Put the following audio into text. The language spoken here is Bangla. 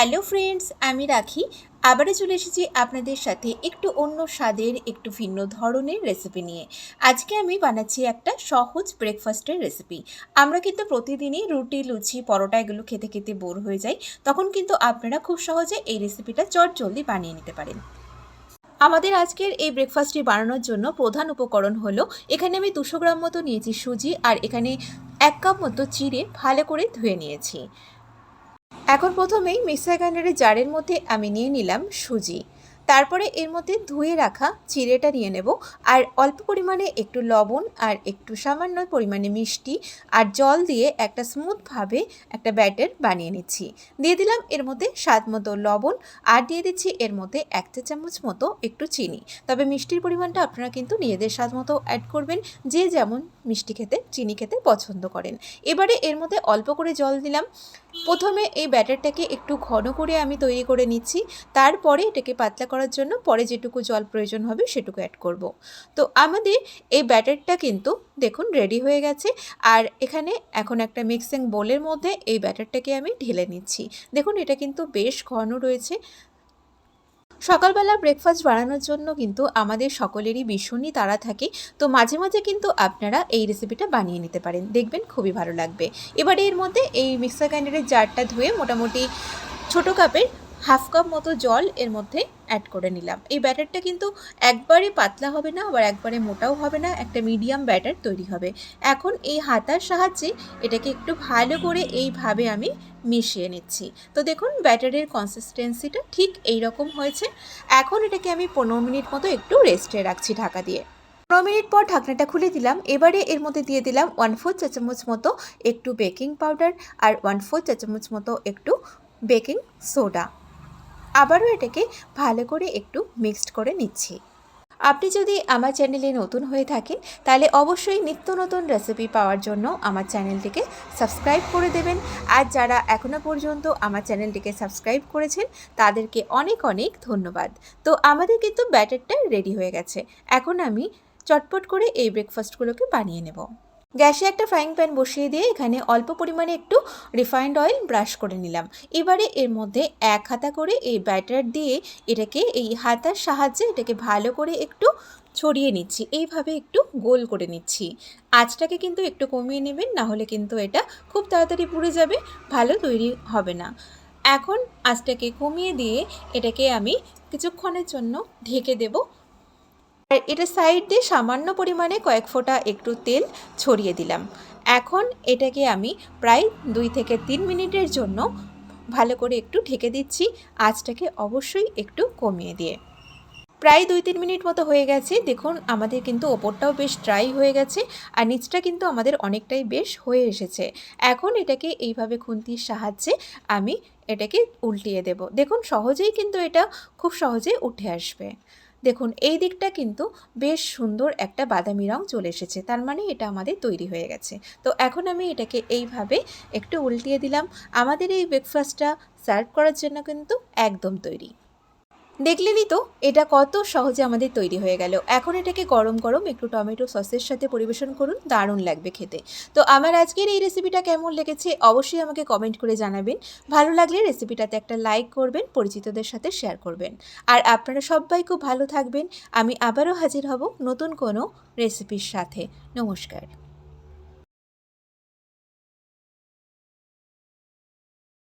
হ্যালো ফ্রেন্ডস, আমি রাখি। আবারও চলে এসেছি আপনাদের সাথে একটু অন্য স্বাদের, একটু ভিন্ন ধরনের রেসিপি নিয়ে। আজকে আমি বানাচ্ছি একটা সহজ ব্রেকফাস্টের রেসিপি আমরা কিন্তু প্রতিদিনই রুটি, লুচি, পরোটা এগুলো খেতে খেতে বোর হয়ে যাই। তখন কিন্তু আপনারা খুব সহজে এই রেসিপিটা চট জলদি বানিয়ে নিতে পারেন। আমাদের আজকের এই ব্রেকফাস্টটি বানানোর জন্য প্রধান উপকরণ হলো, এখানে আমি দুশো গ্রাম মতো নিয়েছি সুজি আর এখানে এক কাপ মতো চিড়ে ভালো করে ধুয়ে নিয়েছি। এখন প্রথমেই মিক্সার গ্রাইন্ডারের জারের মধ্যে আমি নিয়ে নিলাম সুজি। তারপরে এর মধ্যে ধুয়ে রাখা চিড়েটা নিয়ে নেব। আর অল্প পরিমাণে একটু লবণ আর একটু সামান্য পরিমাণে মিষ্টি আর জল দিয়ে একটা স্মুথভাবে একটা ব্যাটার বানিয়ে নিচ্ছি। দিয়ে দিলাম এর মধ্যে স্বাদ মতো লবণ আর দিয়ে দিচ্ছি এর মধ্যে এক চা চামচ মতো একটু চিনি। তবে মিষ্টির পরিমাণটা আপনারা কিন্তু নিজেদের স্বাদ মতো অ্যাড করবেন, যে যেমন মিষ্টি খেতে, চিনি খেতে পছন্দ করেন। এবারে এর মধ্যে অল্প করে জল দিলাম। প্রথমে এই ব্যাটারটাকে একটু ঘন করে আমি তৈরি করে নিচ্ছি। তারপরে এটাকে পাতলা করার জন্য পরে যেটুকু জল প্রয়োজন হবে সেটুকু অ্যাড করব। তো আমাদের এই ব্যাটারটা কিন্তু দেখুন রেডি হয়ে গেছে। আর এখানে এখন একটা মিক্সিং বোলের মধ্যে এই ব্যাটারটাকে আমি ঢেলে নিচ্ছি। দেখুন এটা কিন্তু বেশ ঘন রয়েছে। সকালবেলা ব্রেকফাস্ট বানানোর জন্য কিন্তু আমাদের সকলেরই ভীষণই তাড়া থাকে। তো মাঝে মাঝে কিন্তু আপনারা এই রেসিপিটা বানিয়ে নিতে পারেন। দেখবেন খুবই ভালো লাগবে। এবারে এর মধ্যে এই মিক্সার গ্রাইন্ডারের জারটা ধুয়ে মোটামুটি ছোটো কাপের হাফ কাপ মতো জল এর মধ্যে অ্যাড করে নিলাম। এই ব্যাটারটা কিন্তু একবারে পাতলা হবে না, আবার একবারে মোটাও হবে না, একটা মিডিয়াম ব্যাটার তৈরি হবে। এখন এই হাতার সাহায্যে এটাকে একটু ভালো করে এইভাবে আমি মিশিয়ে নিচ্ছি। তো দেখুন ব্যাটারের কনসিস্টেন্সিটা ঠিক এই রকম হয়েছে। এখন এটাকে আমি পনেরো মিনিট মতো একটু রেস্টে রাখছি ঢাকা দিয়ে। পনেরো মিনিট পর ঢাকনাটা খুলে দিলাম। এবারে এর মধ্যে দিয়ে দিলাম ওয়ান ফোর চা চামচ মতো একটু বেকিং পাউডার আর ওয়ান ফোর চা চামচ মতো একটু বেকিং সোডা আবারও এটাকে ভালো করে একটু মিক্সড করে নিচ্ছি। আপনি যদি আমার চ্যানেলে নতুন হয়ে থাকেন, তাহলে অবশ্যই নিত্য নতুন রেসিপি পাওয়ার জন্য আমার চ্যানেলটিকে সাবস্ক্রাইব করে দেবেন। আর যারা এখনও পর্যন্ত আমার চ্যানেলটিকে সাবস্ক্রাইব করেছেন, তাদেরকে অনেক অনেক ধন্যবাদ। তো আমাদের কিন্তু ব্যাটারটা রেডি হয়ে গেছে। এখন আমি চটপট করে এই ব্রেকফাস্টগুলোকে বানিয়ে নেব। গ্যাসে একটা ফ্রাইং প্যান বসিয়ে দিয়ে এখানে অল্প পরিমাণে একটু রিফাইন্ড অয়েল ব্রাশ করে নিলাম। এবারে এর মধ্যে এক হাতা করে এই ব্যাটার দিয়ে এটাকে, এই হাতার সাহায্যে এটাকে ভালো করে একটু ছড়িয়ে নিচ্ছি। এইভাবে একটু গোল করে নিচ্ছি। আঁচটাকে কিন্তু একটু কমিয়ে নেবেন, না হলে কিন্তু এটা খুব তাড়াতাড়ি পুড়ে যাবে, ভালো তৈরি হবে না। এখন আঁচটাকে কমিয়ে দিয়ে এটাকে আমি কিছুক্ষণের জন্য ঢেকে দেবো। আর এটা সাইড দিয়ে সামান্য পরিমাণে কয়েক ফোঁটা একটু তেল ছড়িয়ে দিলাম। এখন এটাকে আমি প্রায় দুই থেকে তিন মিনিটের জন্য ভালো করে একটু ঢেকে দিচ্ছি, আঁচটাকে অবশ্যই একটু কমিয়ে দিয়ে। প্রায় দুই তিন মিনিট মতো হয়ে গেছে। দেখুন, আমাদের কিন্তু ওপরটাও বেশ ড্রাই হয়ে গেছে আর নিচটা কিন্তু আমাদের অনেকটাই বেশ হয়ে এসেছে। এখন এটাকে এইভাবে খুন্তির সাহায্যে আমি এটাকে উল্টিয়ে দেব। দেখুন, সহজেই কিন্তু এটা খুব সহজে উঠে আসবে। দেখুন, এই দিকটা কিন্তু বেশ সুন্দর একটা বাদামি রং চলে এসেছে। তার মানে এটা আমাদের তৈরি হয়ে গেছে। তো এখন আমি এটাকে এইভাবে একটু উল্টিয়ে দিলাম। আমাদের এই ব্রেকফাস্টটা সার্ভ করার জন্য কিন্তু একদম তৈরি। দেখলেনই তো, এটা কত সহজে আমাদের তৈরি হয়ে গেল। এখন এটাকে গরম গরম একটু টমেটো সসের সাথে পরিবেশন করুন, দারুণ লাগবে খেতে। তো আমার আজকের এই রেসিপিটা কেমন লেগেছে অবশ্যই আমাকে কমেন্ট করে জানাবেন। ভালো লাগলে রেসিপিটাতে একটা লাইক করবেন, পরিচিতদের সাথে শেয়ার করবেন। আর আপনারা সবাই খুব ভালো থাকবেন। আমি আবারও হাজির হব নতুন কোনো রেসিপির সাথে। নমস্কার।